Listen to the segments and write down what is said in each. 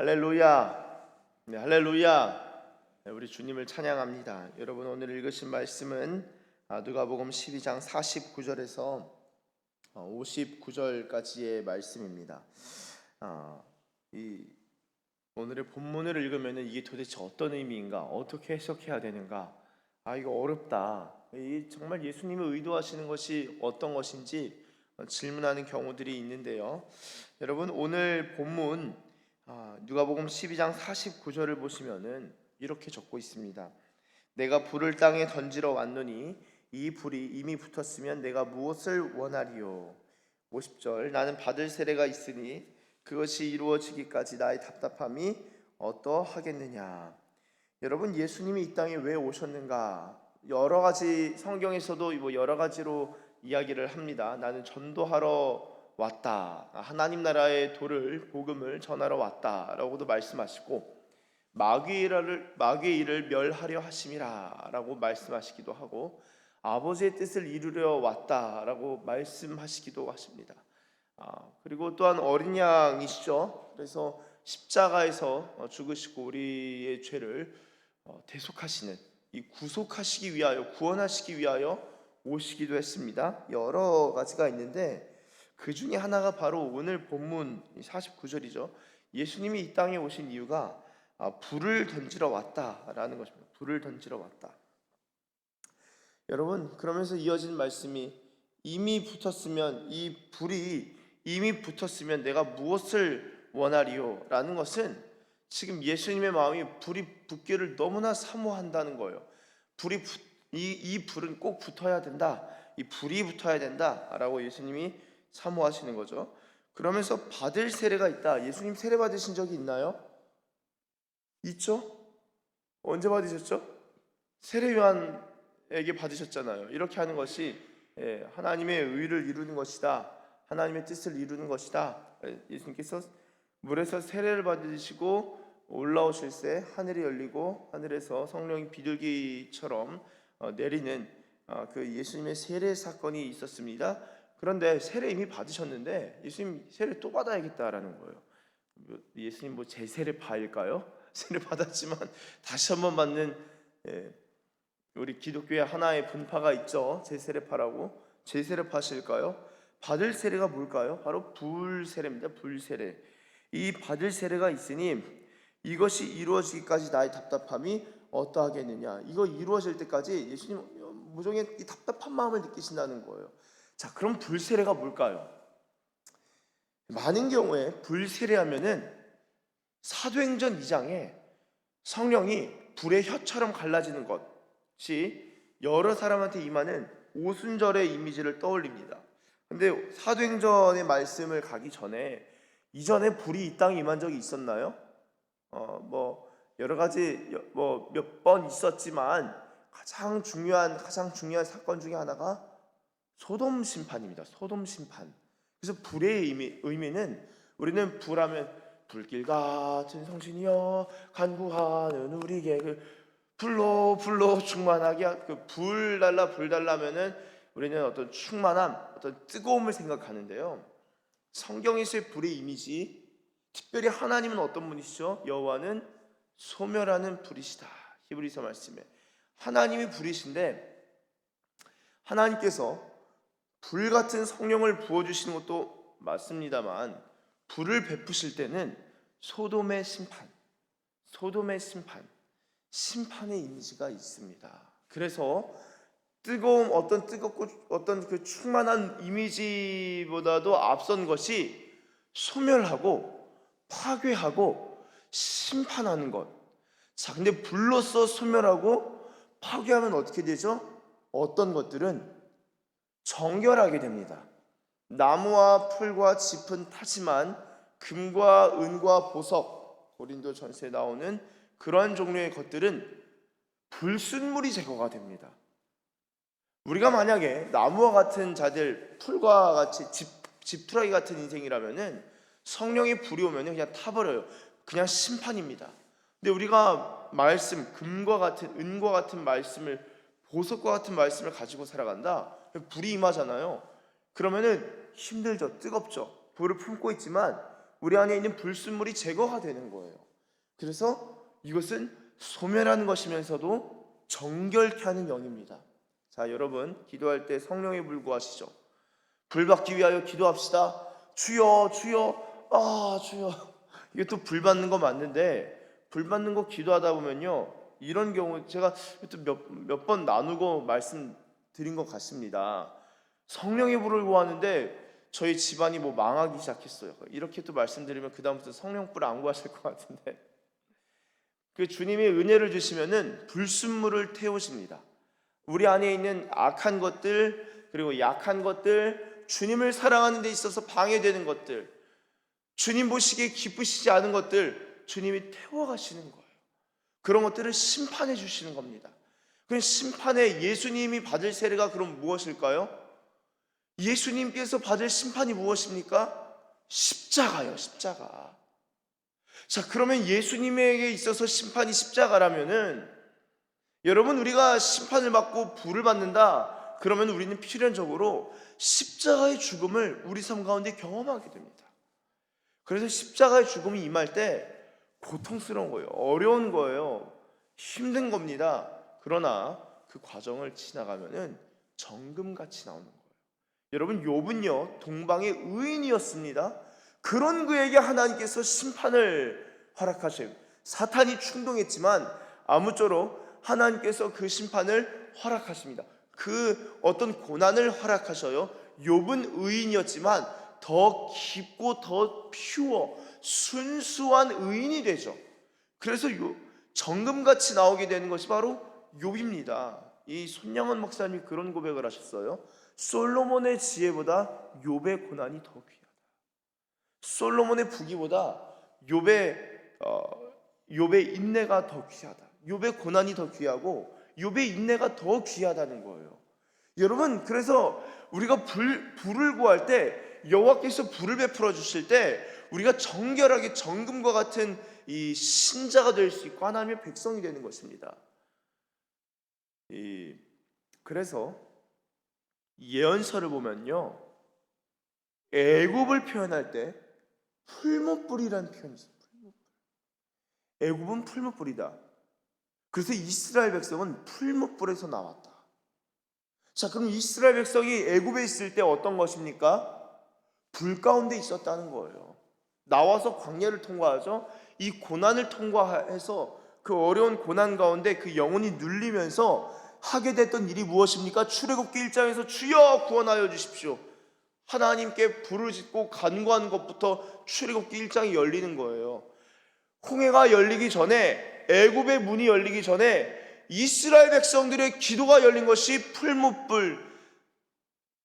할렐루야. 네, 할렐루야. 네, 우리 주님을 찬양합니다. 여러분 오늘 읽으신 말씀은 아, 누가복음 12장 49절에서 59절까지의 말씀입니다. 아, 이 오늘의 본문을 읽으면 이게 도대체 어떤 의미인가, 어떻게 해석해야 되는가? 아 이거 어렵다. 이 정말 예수님이 의도하시는 것이 어떤 것인지 질문하는 경우들이 있는데요. 여러분 오늘 본문 아, 누가복음 12장 49절을 보시면은 이렇게 적고 있습니다. 내가 불을 땅에 던지러 왔노니 이 불이 이미 붙었으면 내가 무엇을 원하리요? 50절 나는 받을 세례가 있으니 그것이 이루어지기까지 나의 답답함이 어떠하겠느냐? 여러분 예수님이 이 땅에 왜 오셨는가? 여러 가지 성경에서도 뭐 여러 가지로 이야기를 합니다. 나는 전도하러 왔다. 하나님 나라의 도를 복음을 전하러 왔다라고도 말씀하시고 일을 마귀의 일을 멸하려 하심이라라고 말씀하시기도 하고 아버지의 뜻을 이루려 왔다라고 말씀하시기도 하십니다. 아, 그리고 또한 어린 양이시죠. 그래서 십자가에서 어, 죽으시고 우리의 죄를 어, 대속하시는 이 구속하시기 위하여 구원하시기 위하여 오시기도 했습니다. 여러 가지가 있는데 그 중에 하나가 바로 오늘 본문 49절이죠. 예수님이 이 땅에 오신 이유가 아, 불을 던지러 왔다라는 것입니다. 불을 던지러 왔다. 여러분 그러면서 이어진 말씀이 이미 붙었으면 이 불이 이미 붙었으면 내가 무엇을 원하리요라는 것은 지금 예수님의 마음이 불이 붙기를 너무나 사모한다는 거예요. 불이 붙, 이, 이 불은 꼭 붙어야 된다. 이 불이 붙어야 된다라고 예수님이 사모하시는 거죠. 그러면서 받을 세례가 있다. 예수님 세례 받으신 적이 있나요? 있죠? 언제 받으셨죠? 세례 요한에게 받으셨잖아요. 이렇게 하는 것이 예, 하나님의 의를 이루는 것이다. 하나님의 뜻을 이루는 것이다. 예, 예수님께서 물에서 세례를 받으시고 올라오실 때 하늘이 열리고 하늘에서 성령이 비둘기처럼 어, 내리는 어, 그 예수님의 세례 사건이 있었습니다. 그런데 세례 이미 받으셨는데 예수님 세례 또 받아야겠다라는 거예요. 뭐, 예수님 뭐 제 세례 파일까요? 세례 받았지만 다시 한번 받는 예, 우리 기독교의 하나의 분파가 있죠. 제 세례 파라고 제 세례 파실까요? 받을 세례가 뭘까요? 바로 불세례입니다. 불세례. 이 받을 세례가 있으니 이것이 이루어지기까지 나의 답답함이 어떠하겠느냐. 이거 이루어질 때까지 예수님 무종의 이 답답한 마음을 느끼신다는 거예요. 자, 그럼 불세례가 뭘까요? 많은 경우에 불세례하면은 사도행전 2장에 성령이 불의 혀처럼 갈라지는 것이 여러 사람한테 임하는 오순절의 이미지를 떠올립니다. 근데 사도행전의 말씀을 가기 전에 이전에 불이 이 땅에 임한 적이 있었나요? 어, 뭐 여러 가지 뭐 몇 번 있었지만 가장 중요한 가장 중요한 사건 중에 하나가 소돔 심판입니다. 소돔 심판. 그래서 불의 의미, 의미는 우리는 불하면 불길 같은 성신이여 간구하는 우리에게 그 불로 불로 충만하게 그불 달라 불 달라면은 우리는 어떤 충만함, 어떤 뜨거움을 생각하는데요. 성경에서의 불의 이미지, 특별히 하나님은 어떤 분이시죠? 여호와는 소멸하는 불이시다. 히브리서 말씀에 하나님이 불이신데 하나님께서 불 같은 성령을 부어 주시는 것도 맞습니다만 불을 베푸실 때는 소돔의 심판, 소돔의 심판, 심판의 이미지가 있습니다. 그래서 뜨거움 어떤 뜨겁고 어떤 그 충만한 이미지보다도 앞선 것이 소멸하고 파괴하고 심판하는 것. 자, 근데 불로서 소멸하고 파괴하면 어떻게 되죠? 어떤 것들은 정결하게 됩니다. 나무와 풀과 짚은 타지만 금과 은과 보석, 고린도 전서에 나오는 그러한 종류의 것들은 불순물이 제거가 됩니다. 우리가 만약에 나무와 같은 자들, 풀과 같이 집, 집투라기 같은 인생이라면은 성령이 불이 오면 그냥 타버려요. 그냥 심판입니다. 근데 우리가 말씀, 금과 같은, 은과 같은 말씀을, 보석과 같은 말씀을 가지고 살아간다? 불이 임하잖아요. 그러면은 힘들죠. 뜨겁죠. 불을 품고 있지만 우리 안에 있는 불순물이 제거가 되는 거예요. 그래서 이것은 소멸하는 것이면서도 정결케 하는 영입니다. 자, 여러분 기도할 때 성령에 불구하시죠. 불 받기 위하여 기도합시다. 주여, 주여, 아, 주여. 이게 또 불 받는 거 맞는데 불 받는 거 기도하다 보면요. 이런 경우 제가 또몇몇 번 나누고 말씀드린 것 같습니다. 성령의 불을 구하는데 저희 집안이 뭐 망하기 시작했어요. 이렇게 또 말씀드리면 그 다음부터 성령 불 안 구하실 것 같은데 그 주님이 은혜를 주시면은 불순물을 태우십니다. 우리 안에 있는 악한 것들 그리고 약한 것들 주님을 사랑하는 데 있어서 방해되는 것들 주님 보시기에 기쁘시지 않은 것들 주님이 태워가시는 거예요. 그런 것들을 심판해 주시는 겁니다. 그 심판에 예수님이 받을 세례가 그럼 무엇일까요? 예수님께서 받을 심판이 무엇입니까? 십자가요, 십자가. 자, 그러면 예수님에게 있어서 심판이 십자가라면은 여러분 우리가 심판을 받고 불을 받는다. 그러면 우리는 필연적으로 십자가의 죽음을 우리 삶 가운데 경험하게 됩니다. 그래서 십자가의 죽음이 임할 때 고통스러운 거예요. 어려운 거예요. 힘든 겁니다. 그러나 그 과정을 지나가면은 정금같이 나오는 거예요. 여러분 욥은요 동방의 의인이었습니다. 그런 그에게 하나님께서 심판을 허락하셔요. 사탄이 충동했지만 아무쪼록 하나님께서 그 심판을 허락하십니다. 그 어떤 고난을 허락하셔요. 욥은 의인이었지만 더 깊고 더 퓨어 순수한 의인이 되죠. 그래서 요 정금같이 나오게 되는 것이 바로 욥입니다. 이 손양원 목사님이 그런 고백을 하셨어요. 솔로몬의 지혜보다 욥의 고난이 더 귀하다. 솔로몬의 부귀보다 욥의 어, 욥의 인내가 더 귀하다. 욥의 고난이 더 귀하고 욥의 인내가 더 귀하다는 거예요. 여러분 그래서 우리가 불 불을 구할 때 여호와께서 불을 베풀어 주실 때 우리가 정결하게 정금과 같은 이 신자가 될 수 있고 하나님의 백성이 되는 것입니다. 이 그래서 예언서를 보면요. 애굽을 표현할 때 풀무불이라는 표현이 있어요. 풀무불. 애굽은 풀무불이다. 그래서 이스라엘 백성은 풀무불에서 나왔다. 자, 그럼 이스라엘 백성이 애굽에 있을 때 어떤 것입니까? 불 가운데 있었다는 거예요. 나와서 광야를 통과하죠. 이 고난을 통과해서 그 어려운 고난 가운데 그 영혼이 눌리면서 하게 됐던 일이 무엇입니까? 출애굽기 1장에서 주여 구원하여 주십시오. 하나님께 짓고 간구한 것부터 출애굽기 1장이 열리는 거예요. 홍해가 열리기 전에 애굽의 문이 열리기 전에 이스라엘 백성들의 기도가 열린 것이 풀무불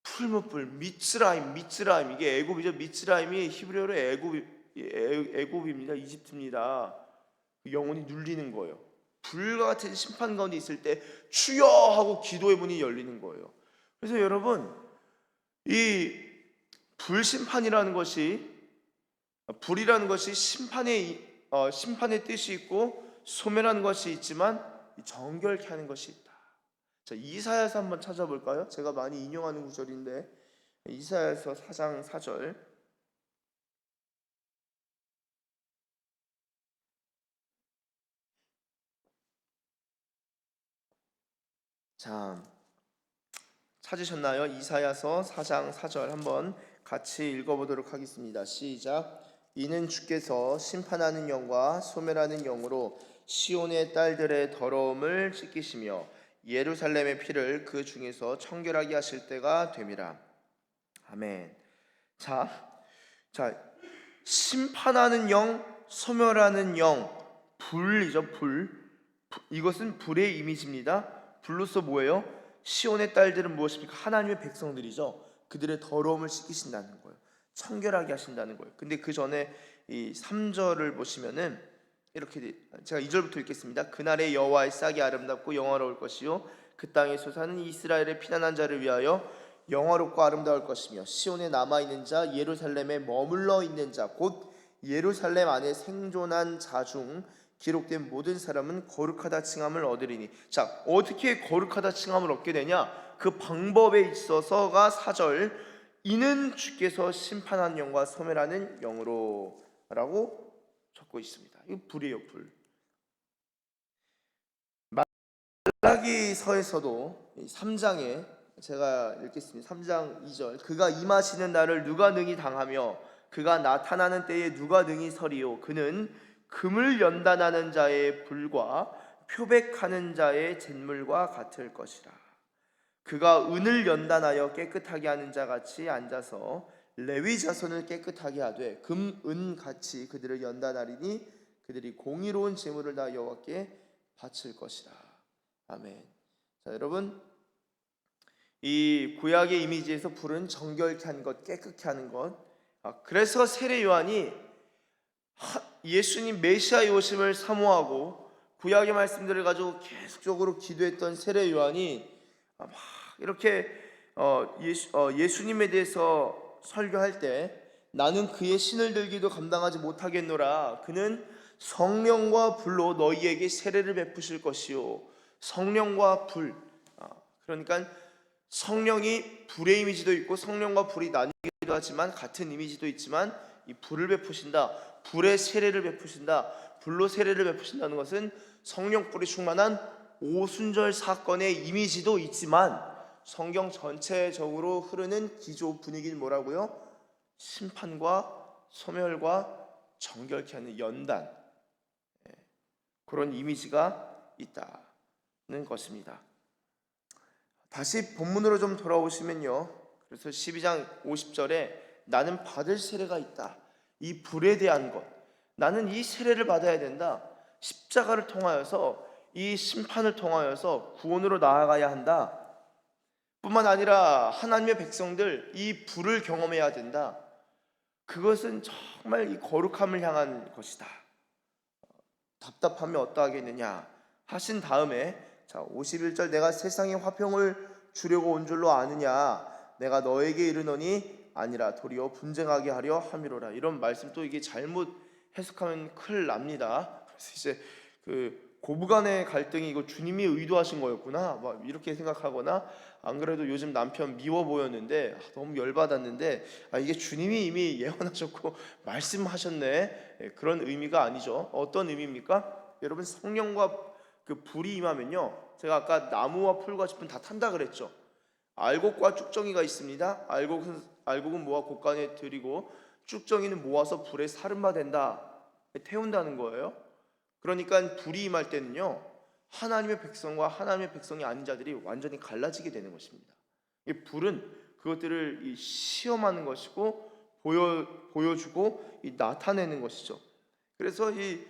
풀무불 미츠라임 미츠라임 이게 애굽이죠. 미츠라임이 히브리어로 애굽 애굽입니다. 이집트입니다. 영혼이 눌리는 거예요. 불과 같은 심판 가운데 있을 때 주여 하고 기도의 문이 열리는 거예요. 그래서 여러분 이 불심판이라는 것이 불이라는 것이 심판의 어, 심판의 뜻이 있고 소멸하는 것이 있지만 정결케 하는 것이. 자 이사야서 한번 찾아볼까요? 제가 많이 인용하는 구절인데 이사야서 4장 4절 자, 찾으셨나요? 이사야서 4장 4절 한번 같이 읽어보도록 하겠습니다. 시작. 이는 주께서 심판하는 영과 소멸하는 영으로 시온의 딸들의 더러움을 씻기시며 예루살렘의 피를 그 중에서 청결하게 하실 때가 됨이라. 아멘. 자, 자 심판하는 영, 소멸하는 영, 불이죠 불. 이것은 불의 이미지입니다. 불로서 뭐예요? 시온의 딸들은 무엇입니까? 하나님의 백성들이죠. 그들의 더러움을 씻기신다는 거예요. 청결하게 하신다는 거예요. 근데 그 전에 이 3절을 보시면은 이렇게 제가 2절부터 읽겠습니다. 그날의 여호와의 싹이 아름답고 영화로울 것이요 그 땅에 솟아는 이스라엘의 피난한 자를 위하여 영화롭고 아름다울 것이며 시온에 남아 있는 자 예루살렘에 머물러 있는 자 곧 예루살렘 안에 생존한 자 중 기록된 모든 사람은 거룩하다 칭함을 얻으리니 자 어떻게 거룩하다 칭함을 얻게 되냐 그 방법에 있어서가 사절 이는 주께서 심판한 영과 소멸하는 영으로라고 적고 있습니다. 이 불이에요, 불. 말라기서에서도 3장에 제가 읽겠습니다. 3장 2절. 그가 임하시는 날을 누가 능히 당하며 그가 나타나는 때에 누가 능히 서리요 그는 금을 연단하는 자의 불과 표백하는 자의 잿물과 같을 것이라. 그가 은을 연단하여 깨끗하게 하는 자 같이 앉아서 레위 자손을 깨끗하게 하되 금, 은 같이 그들을 연단하리니 그들이 공의로운 제물을 다 여호와께 바칠 것이라. 아멘. 자, 여러분 이 구약의 이미지에서 불은 정결케 하는 것, 깨끗게 하는 것. 아, 그래서 세례 요한이 하- 예수님 메시아의 오심을 사모하고 구약의 말씀들을 가지고 계속적으로 기도했던 세례 요한이 아, 막 이렇게 어, 예수, 어, 예수 님에 대해서 설교할 때 나는 그의 신을 들기도 감당하지 못하겠노라. 그는 성령과 불로 너희에게 세례를 베푸실 것이요. 성령과 불. 아, 그러니까 성령이 불의 이미지도 있고 성령과 불이 나뉘기도 하지만 같은 이미지도 있지만 이 불을 베푸신다. 불의 세례를 베푸신다. 불로 세례를 베푸신다는 것은 성령 불이 충만한 오순절 사건의 이미지도 있지만 성경 전체적으로 흐르는 기조 분위기는 뭐라고요? 심판과 소멸과 정결케 하는 연단 예, 그런 이미지가 있다는 것입니다. 다시 본문으로 좀 돌아오시면요. 그래서 12장 50절에 나는 받을 세례가 있다. 이 불에 대한 것. 나는 이 세례를 받아야 된다. 십자가를 통하여서 이 심판을 통하여서 구원으로 나아가야 한다. 뿐만 아니라 하나님의 백성들 이 불을 경험해야 된다. 그것은 정말 이 거룩함을 향한 것이다. 답답하면 어떠하겠느냐 하신 다음에 자 51절 내가 세상에 화평을 주려고 온 줄로 아느냐 내가 너에게 이르노니 아니라 도리어 분쟁하게 하려 함이로라 이런 말씀 또 이게 잘못 해석하면 큰일 납니다. 그래서 이제 그 고부간의 갈등이 이거 주님이 의도하신 거였구나 막 이렇게 생각하거나 안 그래도 요즘 남편 미워 보였는데 아, 너무 열받았는데 아 이게 주님이 이미 예언하셨고 말씀하셨네. 예, 그런 의미가 아니죠. 어떤 의미입니까? 여러분 성령과 그 불이 임하면요. 제가 아까 나무와 풀과 짚은 다 탄다 그랬죠. 알곡과 쭉정이가 있습니다. 알곡은 알곡은 모아 곳간에 들이고 쭉정이는 모아서 불에 사름바 된다. 태운다는 거예요 그러니까 불이 임할 때는요 하나님의 백성과 하나님의 백성이 아닌 자들이 완전히 갈라지게 되는 것입니다. 이 불은 그것들을 이 시험하는 것이고 보여 보여주고 이 나타내는 것이죠. 그래서 이,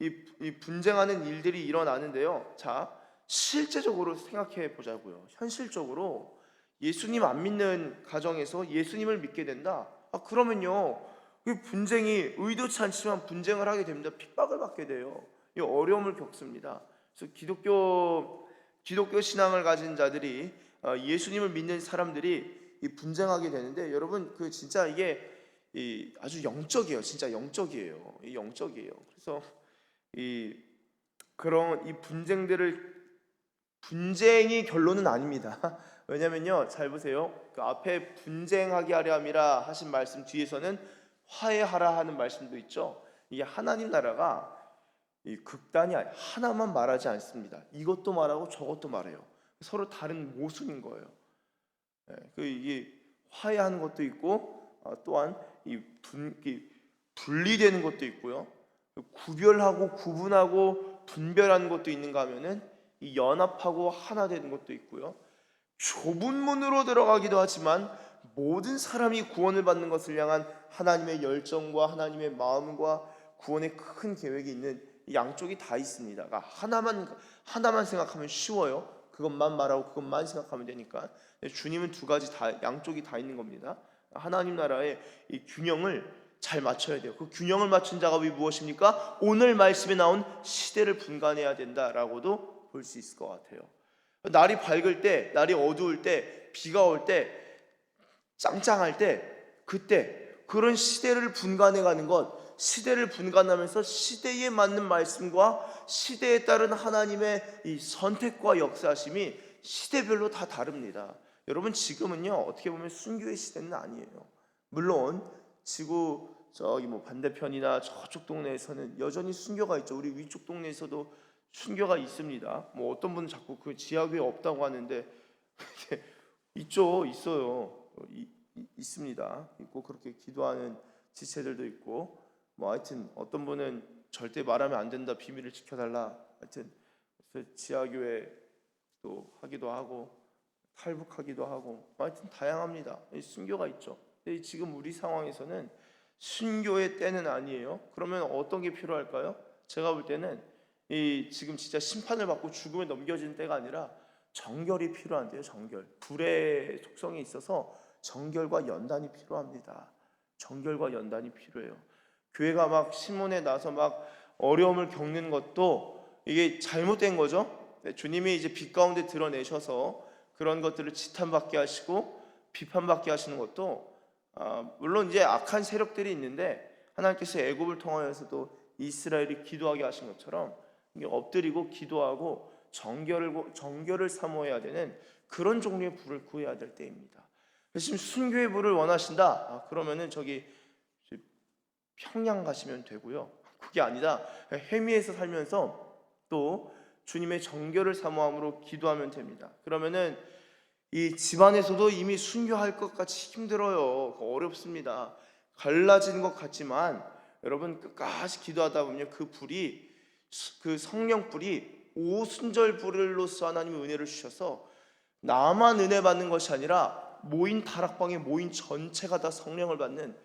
이, 이 분쟁하는 일들이 일어나는데요. 자, 실제적으로 생각해 보자고요. 현실적으로 예수님 안 믿는 가정에서 예수님을 믿게 된다. 아, 그러면요. 그 분쟁이 의도치 않지만 분쟁을 하게 됩니다. 핍박을 받게 돼요. 이 어려움을 겪습니다. 그래서 기독교 기독교 신앙을 가진 자들이 어, 예수님을 믿는 사람들이 이 분쟁하게 되는데 여러분 그 진짜 이게 이 아주 영적이에요. 진짜 영적이에요. 이 영적이에요. 그래서 이 그런 이 분쟁들을 분쟁이 결론은 아닙니다. 왜냐면요. 잘 보세요. 그 앞에 분쟁하게 하려 함이라 하신 말씀 뒤에서는 화해하라 하는 말씀도 있죠. 이게 하나님 나라가 이 극단이 하나만 말하지 않습니다. 이것도 말하고 저것도 말해요. 서로 다른 모순인 거예요. 예, 그 이게 화해하는 것도 있고 어, 또한 이, 분, 이 분리되는 것도 있고요. 구별하고 구분하고 분별하는 것도 있는가 하면은 이 연합하고 하나 되는 것도 있고요. 좁은 문으로 들어가기도 하지만 모든 사람이 구원을 받는 것을 향한 하나님의 열정과 하나님의 마음과 구원의 큰 계획이 있는 이 양쪽이 다 있습니다. 그러니까 하나만 하나만 생각하면 쉬워요. 그것만 말하고 그것만 생각하면 되니까. 주님은 두 가지 다 양쪽이 다 있는 겁니다. 하나님 나라의 이 균형을 잘 맞춰야 돼요. 그 균형을 맞춘 작업이 무엇입니까? 오늘 말씀에 나온 시대를 분간해야 된다라고도 볼 수 있을 것 같아요. 날이 밝을 때, 날이 어두울 때, 비가 올 때, 짱짱할 때, 그때 그런 시대를 분간해 가는 것, 시대를 분간하면서 시대에 맞는 말씀과 시대에 따른 하나님의 이 선택과 역사심이 시대별로 다 다릅니다. 여러분 지금은요 어떻게 보면 순교의 시대는 아니에요. 물론 지구 저기 뭐 반대편이나 저쪽 동네에서는 여전히 순교가 있죠. 우리 위쪽 동네에서도 순교가 있습니다. 뭐 어떤 분은 자꾸 그 지하교회 없다고 하는데 있죠, 있어요, 이- 이- 있습니다. 있고 그렇게 기도하는 지체들도 있고 뭐 하여튼 어떤 분은 절대 말하면 안 된다 비밀을 지켜달라 하여튼 지하교회 또 하기도 하고 탈북하기도 하고 뭐 하여튼 다양합니다. 이 순교가 있죠. 근데 지금 우리 상황에서는 순교의 때는 아니에요. 그러면 어떤 게 필요할까요? 제가 볼 때는 이 지금 진짜 심판을 받고 죽음에 넘겨지는 때가 아니라 정결이 필요한데요. 정결. 불의 속성이 있어서 정결과 연단이 필요합니다. 정결과 연단이 필요해요. 교회가 막 신문에 나서 막 어려움을 겪는 것도 이게 잘못된 거죠. 네, 주님이 이제 빛 가운데 드러내셔서 그런 것들을 지탄받게 하시고 비판받게 하시는 것도 아, 물론 이제 악한 세력들이 있는데 하나님께서 애굽을 통하여서도 이스라엘이 기도하게 하신 것처럼 엎드리고 기도하고 정결을 정결을 사모해야 되는 그런 종류의 불을 구해야 될 때입니다. 그래서 지금 순교의 불을 원하신다. 아, 그러면은 저기 평양 가시면 되고요. 그게 아니다. 해미에서 살면서 또 주님의 정결을 사모함으로 기도하면 됩니다. 그러면은 이 집안에서도 이미 순교할 것 같이 힘들어요. 어렵습니다. 갈라지는 것 같지만 여러분 끝까지 기도하다 보면 그 불이 그 성령 불이 오순절 불로서 하나님의 은혜를 주셔서 나만 은혜 받는 것이 아니라 모인 다락방에 모인 전체가 다 성령을 받는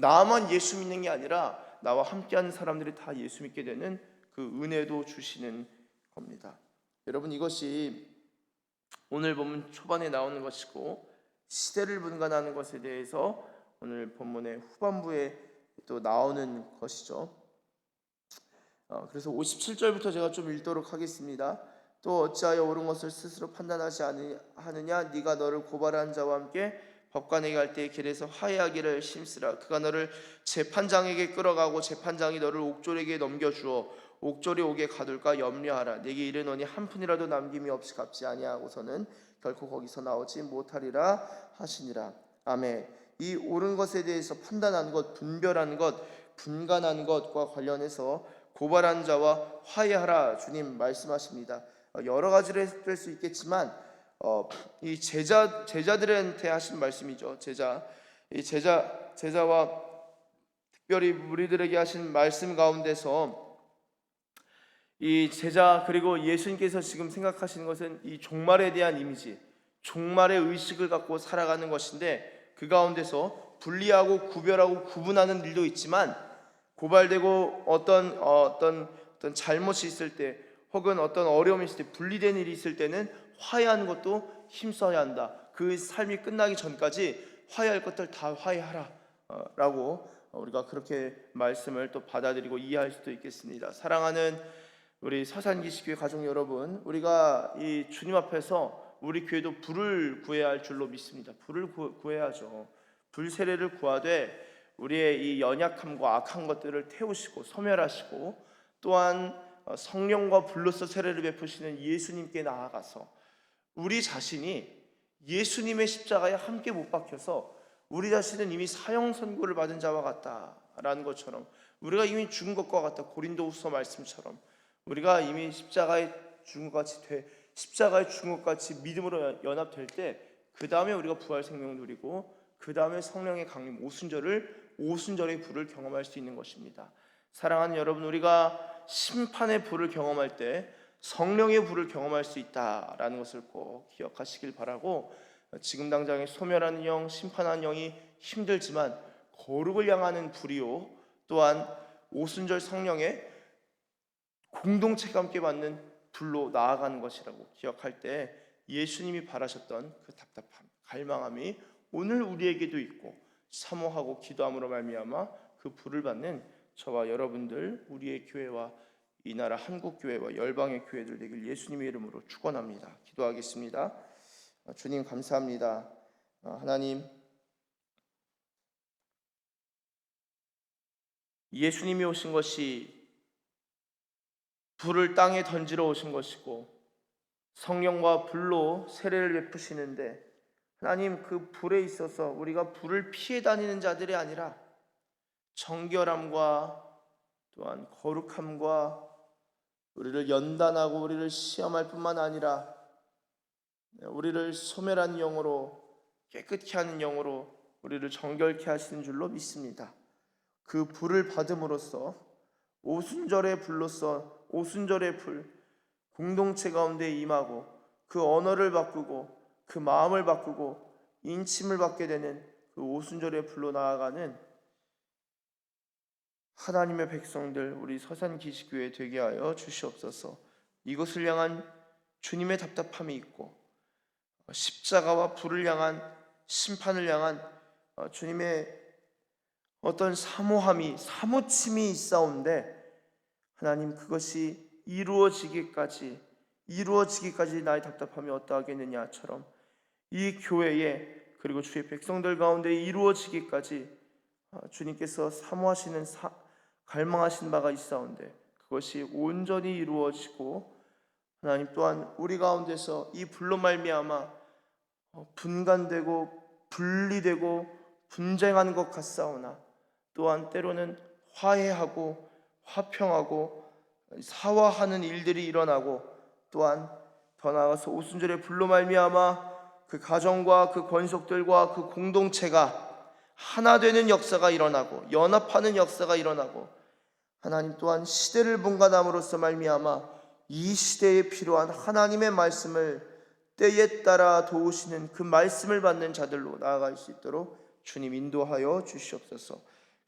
나만 예수 믿는 게 아니라 나와 함께하는 사람들이 다 예수 믿게 되는 그 은혜도 주시는 겁니다. 여러분 이것이 오늘 본문 초반에 나오는 것이고 시대를 분간하는 것에 대해서 오늘 본문의 후반부에 또 나오는 것이죠. 어, 그래서 57절부터 제가 좀 읽도록 하겠습니다. 또 어찌하여 옳은 것을 스스로 판단하지 않으- 하느냐 네가 너를 고발한 자와 함께 법관에게 갈 때에 길에서 화해하기를 심쓰라. 그가 너를 재판장에게 끌어가고 재판장이 너를 옥졸에게 넘겨주어 옥졸이 오게 가둘까 염려하라. 내게 이르노니 한 푼이라도 남김이 없이 갚지 아니하고서는 결코 거기서 나오지 못하리라 하시니라. 아멘. 이 옳은 것에 대해서 판단하는 것 분별하는 것 분간하는 것과 관련해서 고발한 자와 화해하라 주님 말씀하십니다. 어, 여러 가지로 해석될 수 있겠지만 어, 이 제자 제자들한테 하신 말씀이죠. 제자 이 제자 제자와 특별히 무리들에게 하신 말씀 가운데서 이 제자 그리고 예수님께서 지금 생각하시는 것은 이 종말에 대한 이미지, 종말의 의식을 갖고 살아가는 것인데 그 가운데서 분리하고 구별하고 구분하는 일도 있지만 고발되고 어떤 어, 어떤 어떤 잘못이 있을 때 혹은 어떤 어려움이 있을 때 분리된 일이 있을 때는 화해하는 것도 힘써야 한다. 그 삶이 끝나기 전까지 화해할 것들 다 화해하라. 어, 라고 우리가 그렇게 말씀을 또 받아들이고 이해할 수도 있겠습니다. 사랑하는 우리 서산기식교회 가족 여러분, 우리가 이 주님 앞에서 우리 교회도 불을 구해야 할 줄로 믿습니다. 불을 구, 구해야죠. 불 세례를 구하되 우리의 이 연약함과 악한 것들을 태우시고 소멸하시고 또한 어, 성령과 불로서 세례를 베푸시는 예수님께 나아가서 우리 자신이 예수님의 십자가에 함께 못 박혀서 우리 자신은 이미 사형 선고를 받은 자와 같다라는 것처럼 우리가 이미 죽은 것과 같다 고린도후서 말씀처럼 우리가 이미 십자가에 죽은 것 같이 돼 십자가에 죽은 것 같이 믿음으로 연합될 때 그 다음에 우리가 부활 생명을 누리고 그 다음에 성령의 강림 오순절을 오순절의 불을 경험할 수 있는 것입니다. 사랑하는 여러분, 우리가 심판의 불을 경험할 때 성령의 불을 경험할 수 있다라는 것을 꼭 기억하시길 바라고 지금 당장에 소멸하는 영, 심판하는 영이 힘들지만 거룩을 향하는 불이요 또한 오순절 성령의 공동체가 함께 받는 불로 나아가는 것이라고 기억할 때 예수님이 바라셨던 그 답답함, 갈망함이 오늘 우리에게도 있고 사모하고 기도함으로 말미암아 그 불을 받는 저와 여러분들 우리의 교회와 이 나라 한국 교회와 열방의 교회들 되길 예수님의 이름으로 축원합니다. 기도하겠습니다. 아, 주님 감사합니다. 아, 하나님 예수님이 오신 것이 불을 땅에 던지러 오신 것이고 성령과 불로 세례를 베푸시는데 하나님 그 불에 있어서 우리가 불을 피해 다니는 자들이 아니라 정결함과 또한 거룩함과 우리를 연단하고 우리를 시험할 뿐만 아니라 우리를 소멸한 영으로 깨끗게 하는 영으로 우리를 정결케 하시는 줄로 믿습니다. 그 불을 받음으로써 오순절의 불로서 오순절의 불 공동체 가운데 임하고 그 언어를 바꾸고 그 마음을 바꾸고 인침을 받게 되는 그 오순절의 불로 나아가는 하나님의 백성들 우리 서산 기식교회 되게 하여 주시옵소서. 이것을 향한 주님의 답답함이 있고 십자가와 불을 향한 심판을 향한 어, 주님의 어떤 사모함이 사모침이 있사온데 하나님 그것이 이루어지기까지 이루어지기까지 나의 답답함이 어떠하겠느냐처럼 이 교회에 그리고 주의 백성들 가운데 이루어지기까지 어, 주님께서 사모하시는 사, 갈망하신 바가 있사온데 그것이 온전히 이루어지고 하나님 또한 우리 가운데서 이 불로 말미암아 어, 분간되고 분리되고 분쟁하는 것 같사오나 또한 때로는 화해하고 화평하고 사화하는 일들이 일어나고 또한 더 나아가서 오순절의 불로 말미암아 그 가정과 그 권속들과 그 공동체가 하나 되는 역사가 일어나고 연합하는 역사가 일어나고 하나님 또한 시대를 분간함으로써 말미암아 이 시대에 필요한 하나님의 말씀을 때에 따라 도우시는 그 말씀을 받는 자들로 나아갈 수 있도록 주님 인도하여 주시옵소서.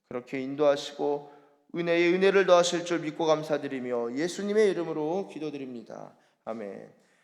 그렇게 인도하시고 은혜의 은혜를 더하실 줄 믿고 감사드리며 예수님의 이름으로 기도드립니다. 아멘.